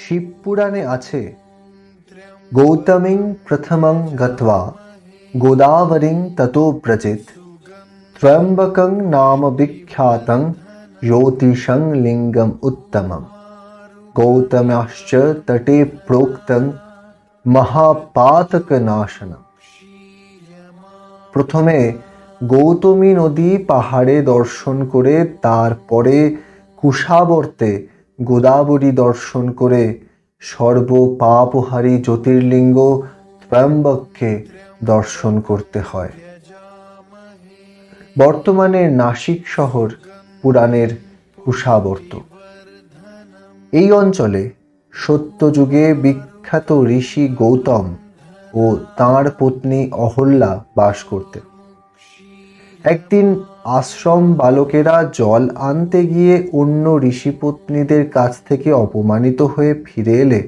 শিবপুরাণে আছে, গৌতমিং প্রথমং গত্বা, গোদাবরীং ততো প্রচিত ত্রয়ম্বকং নাম বিখ্যাতং জ্যোতিষং লিঙ্গম উত্তমম, গৌতমাশ্চ তটে প্রোক্তং মহাপাতকনাশনম। প্রথমে গৌতমী নদী পাহাড়ে দর্শন করে তারপরে কুশাবর্তে গোদাবরী দর্শন করে সর্বপাপহারী জ্যোতির্লিঙ্গ ত্রয়ম্বককে দর্শন করতে হয়। বর্তমানে নাসিক শহর পুরাণের কুষাবর্ত এই অঞ্চলে সত্যযুগে বিখ্যাত ঋষি গৌতম ও তাঁর পত্নী অহল্যা বাস করতেন। একদিন আশ্রম বালকেরা জল আনতে গিয়ে অন্য ঋষিপত্নীদের কাছ থেকে অপমানিত হয়ে ফিরে এলে।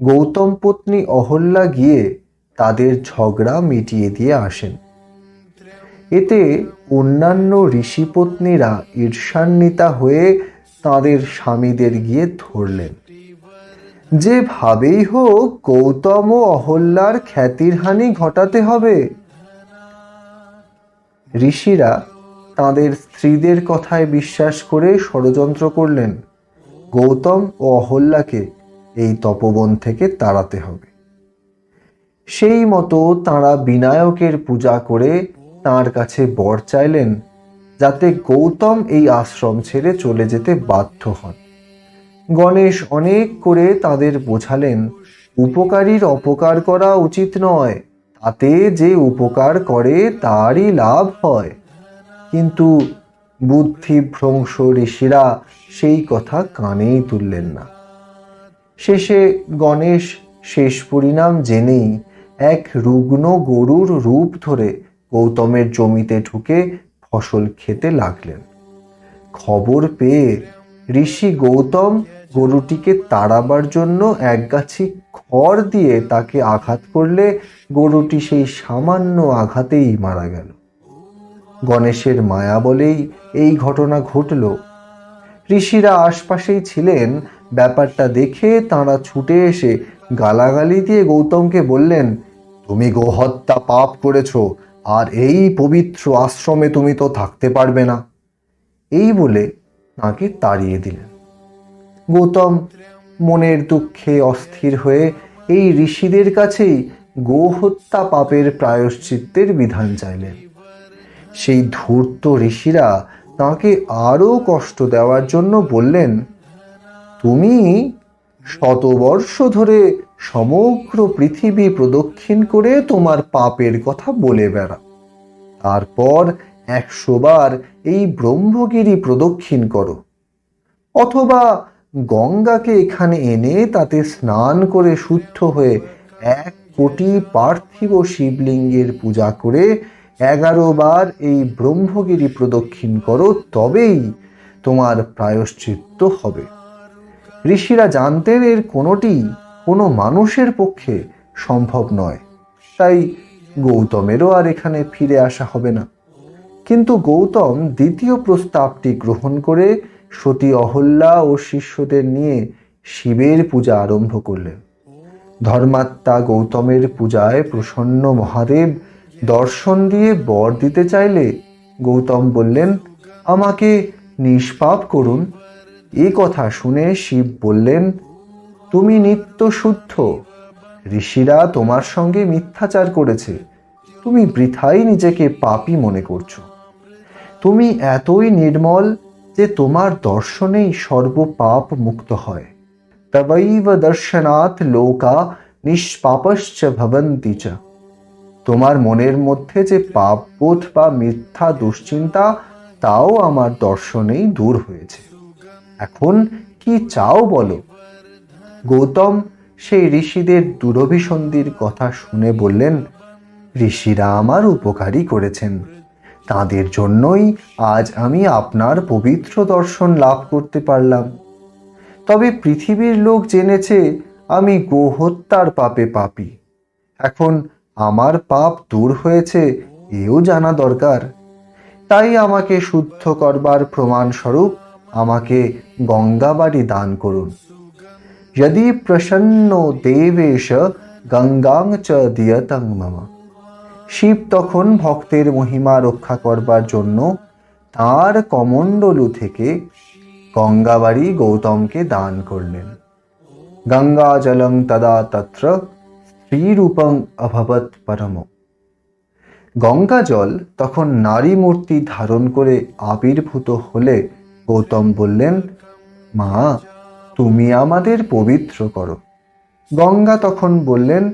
গৌতম পত্নী অহল্যা গিয়ে তাদের ঝগড়া মিটিয়ে দিয়ে আসেন। এতে অন্যান্য ঋষিপত্নীরা ঈর্ষান্বিতা হয়ে তাদের স্বামীদের গিয়ে ধরলেন। যেভাবেই হোক, গৌতম ও অহল্যার খ্যাতির হানি ঘটাতে হবে। ঋষিরা তাদের স্ত্রীদের কথায় বিশ্বাস করে ষড়যন্ত্র করলেন। গৌতম ও অহল্যাকে এই তপবন থেকে তাড়াতে হবে। সেই মতো তাঁরা বিনায়কের পূজা করে তার কাছে বর চাইলেন যাতে গৌতম এই আশ্রম ছেড়ে চলে যেতে বাধ্য হন। গণেশ অনেক করে তাদের বোঝালেন, উপকারীর অপকার করা উচিত নয়, তাতে যে উপকার করে তারই লাভ হয়। কিন্তু বুদ্ধিভ্রংশ ঋষিরা সেই কথা কানেই তুললেন না। শেষে গণেশ শেষ পরিণাম জেনেই এক রুগ্ন গরুর রূপ ধরে গৌতমের জমিতে ঢুকে ফসল খেতে লাগলেন। খবর পেয়ে ঋষি গৌতম গরুটিকে তাড়াবার জন্য একগাছি খড় দিয়ে তাকে আঘাত করলে গরুটি সেই সামান্য আঘাতেই মারা গেল। গণেশের মায়া বলেই এই ঘটনা ঘটল। ঋষিরা আশপাশেই ছিলেন। ব্যাপারটা দেখে তাঁরা ছুটে এসে গালাগালি দিয়ে গৌতমকে বললেন, তুমি গোহত্যা পাপ করেছ, আর এই পবিত্র আশ্রমে তুমি তো থাকতে পারবে না। এই বলে তাঁকে তাড়িয়ে দিলেন। গৌতম মনের দুঃখে অস্থির হয়ে এই ঋষিদের কাছেই গোহত্যা পাপের প্রায়শ্চিত্তের বিধান চাইলেন। সেই ধূর্ত ঋষিরা তাকে আরও কষ্ট দেওয়ার জন্য বললেন, তুমি শতবর্ষ ধরে সমগ্র পৃথিবী প্রদক্ষিণ করে তোমার পাপের কথা বলে বেড়া। তারপর একশো বার এই ব্রহ্মগিরি প্রদক্ষিণ করো। অথবা গঙ্গাকে এখানে এনে তাতে স্নান করে শুদ্ধ হয়ে এক কোটি পার্থিব শিবলিঙ্গের পূজা করে এগারো বার এই ব্রহ্মগিরি প্রদক্ষিণ করো, তবেই তোমার প্রায়শ্চিত্ত হবে। ঋষিরা জানতেন এর কোনোটি কোনো মানুষের পক্ষে সম্ভব নয়। তাই গৌতমেরও আর এখানে ফিরে আসা হবে না। কিন্তু গৌতম দ্বিতীয় প্রস্তাবটি গ্রহণ করে সতী অহল্যা ও শিষ্যদের নিয়ে শিবের পূজা আরম্ভ করলেন। ধর্মাত্মা গৌতমের পূজায় প্রসন্ন মহাদেব দর্শন দিয়ে বর দিতে চাইলে গৌতম বললেন, আমাকে নিষ্পাপ করুন। এ কথা শুনে শিব বললেন, তুমি নিত্য শুদ্ধ। ঋষিরা তোমার সঙ্গে মিথ্যাচার করেছে। তুমি বৃথাই নিজেকে পাপী মনে করছ। তুমি এতই নির্মল যে তোমার দর্শনেই সর্বপাপ মুক্ত হয়। তবৈব দর্শনাথ লোকা নিষ্পাপশ্চ ভবন্তি চ। তোমার মনের মধ্যে যে পাপবোধ বা মিথ্যা দুশ্চিন্তা, তাও আমার দর্শনেই দূর হয়েছে। এখন কি চাও বলো? গৌতম সেই ঋষিদের দুরভিসন্ধির কথা শুনে বললেন, ঋষিরা আমার উপকারী করেছেন। তাদের জন্যই আজ আমি আপনার পবিত্র দর্শন লাভ করতে পারলাম। তবে পৃথিবীর লোক জেনেছে আমি গোহত্যার পাপে পাপি। এখন আমার পাপ দূর হয়েছে, এও জানা দরকার। তাই আমাকে শুদ্ধ করবার প্রমাণস্বরূপ আমাকে গঙ্গাবাড়ি দান করুন। যদি প্রসন্ন দেবেশ গঙ্গাং চ দিয়তং মম। শিব তখন ভক্তের মহিমা রক্ষা করবার জন্য তার কমণ্ডলু থেকে গঙ্গাবাড়ি গৌতমকে দান করলেন। গঙ্গা জলং তদা তত্র স্ত্রীরূপং অভবত পরম। গঙ্গা জল তখন নারী মূর্তি ধারণ করে আবির্ভূত হলে গৌতম বললেন, মা, তুমি আমাদের পবিত্র করো। গঙ্গা তখন বললেন,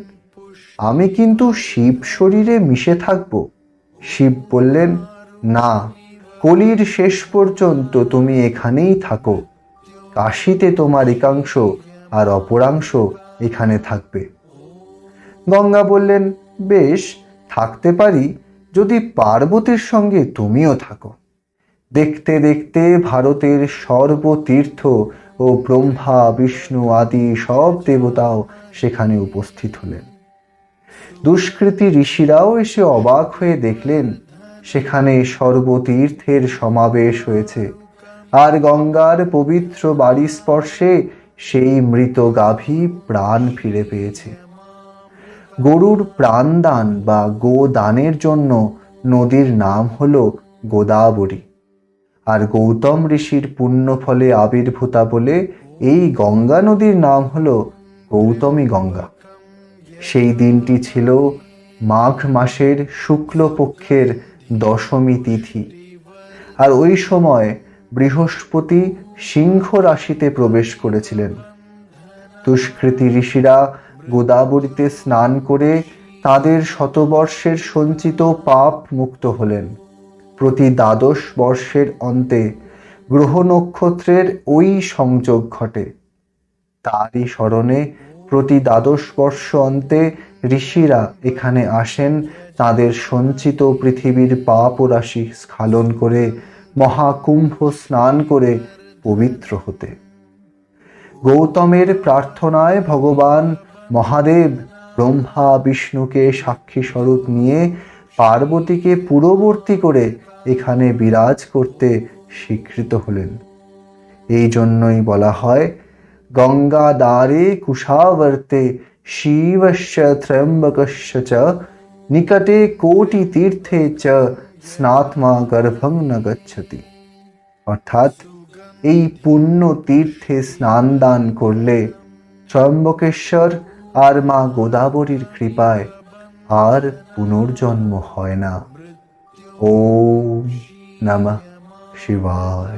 আমি কিন্তু শিব শরীরে মিশে থাকব। শিব বললেন, না, কলির শেষ পর্যন্ত তুমি এখানেই থাকো। কাশিতে তোমার একাংশ আর অপরাংশ এখানে থাকবে। গঙ্গা বললেন, বেশ, থাকতে পারি, যদি পার্বতীর সঙ্গে তুমিও থাকো। দেখতে দেখতে ভারতের সর্বতীর্থ ও ব্রহ্মা, বিষ্ণু আদি সব দেবতাও সেখানে উপস্থিত হলেন। দুষ্কৃতী ঋষিরাও এসে অবাক হয়ে দেখলেন, সেখানে সর্বতীর্থের সমাবেশ হয়েছে। আর গঙ্গার পবিত্র বাড়ি স্পর্শে সেই মৃত গাভী প্রাণ ফিরে পেয়েছে। গরুর প্রাণদান বা গোদানের জন্য নদীর নাম হল গোদাবরী। আর গৌতম ঋষির পুণ্য ফলে আবির্ভূতা বলে এই গঙ্গা নদীর নাম হল গৌতমী গঙ্গা। সেই দিনটি ছিল মাঘ মাসের শুক্লপক্ষের দশমী তিথি। আর ওই সময় বৃহস্পতি সিংহ রাশিতে প্রবেশ করেছিলেন। দুষ্কৃতী ঋষিরা গোদাবরীতে স্নান করে তাদের শতবর্ষের সঞ্চিত পাপ মুক্ত হলেন। প্রতি দ্বাদশ বর্ষের অন্তে গ্রহ নক্ষত্রের ওই সংযোগ ঘটে। তারই স্মরণে প্রতি দ্বাদশ বর্ষ অন্তে ঋষিরা এখানে আসেন তাদের সঞ্চিত পৃথিবীর পাপ রাশি স্খালন করে মহাকুম্ভ স্নান করে পবিত্র হতে। গৌতমের প্রার্থনায় ভগবান মহাদেব ব্রহ্মা, বিষ্ণুকে সাক্ষী স্বরূপ নিয়ে পার্বতীকে পূর্ববর্তী করে এখানে বিরাজ করতে স্বীকৃত হলেন। এই জন্যই বলা হয়, গঙ্গা দ্বারে কুশাবর্তে শিবশ্চ, ত্র্যম্বকশ্চ চ, নিকটে কোটি তীর্থে চ, স্নাত্মা গর্ভং ন গচ্ছতি। অর্থাৎ, এই পুণ্য তীর্থে স্নান দান করলে ত্রম্বকেশ্বর আর মা গোদাবরীর কৃপায় আর পুনর্জন্ম হয় না। ও নমঃ শিবায়।